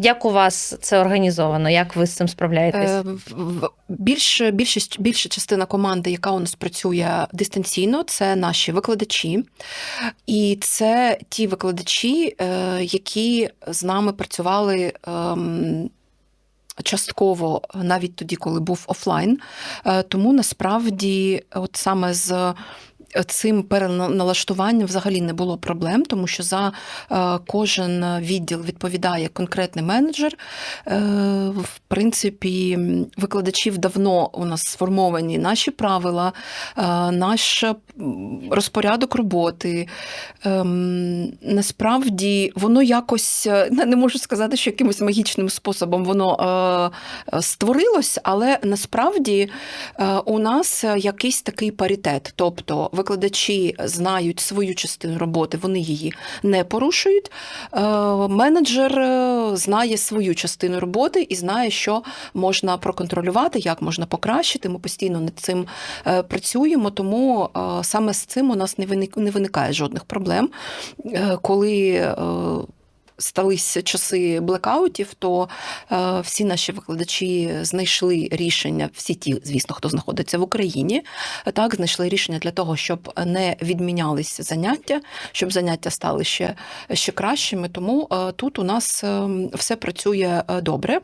Як у вас це організовано? Як ви з цим справляєтесь? Е, Більше, більшість, більша частина команди, яка у нас працює дистанційно, це наші викладачі. І це ті викладачі, е, які з нами працювали. ем, Частково навіть тоді, коли був офлайн. Е, Тому насправді, от саме з цим переналаштуванням взагалі не було проблем, тому що за е, кожен відділ відповідає конкретний менеджер. Е, В принципі, викладачів давно у нас сформовані наші правила, е, наш розпорядок роботи. Ем, Насправді воно якось не можу сказати, що якимось магічним способом воно створилось, але насправді у нас якийсь такий паритет. Тобто викладачі знають свою частину роботи, вони її не порушують. Е, Менеджер е, знає свою частину роботи і знає, що можна проконтролювати, як можна покращити. Ми постійно над цим е, працюємо, тому саме з цим у нас не виникає жодних проблем. Коли сталися часи блекаутів, то е, всі наші викладачі знайшли рішення, всі ті, звісно, хто знаходиться в Україні, так знайшли рішення для того, щоб не відмінялися заняття, щоб заняття стали ще, ще кращими. Тому е, тут у нас е, все працює е, добре.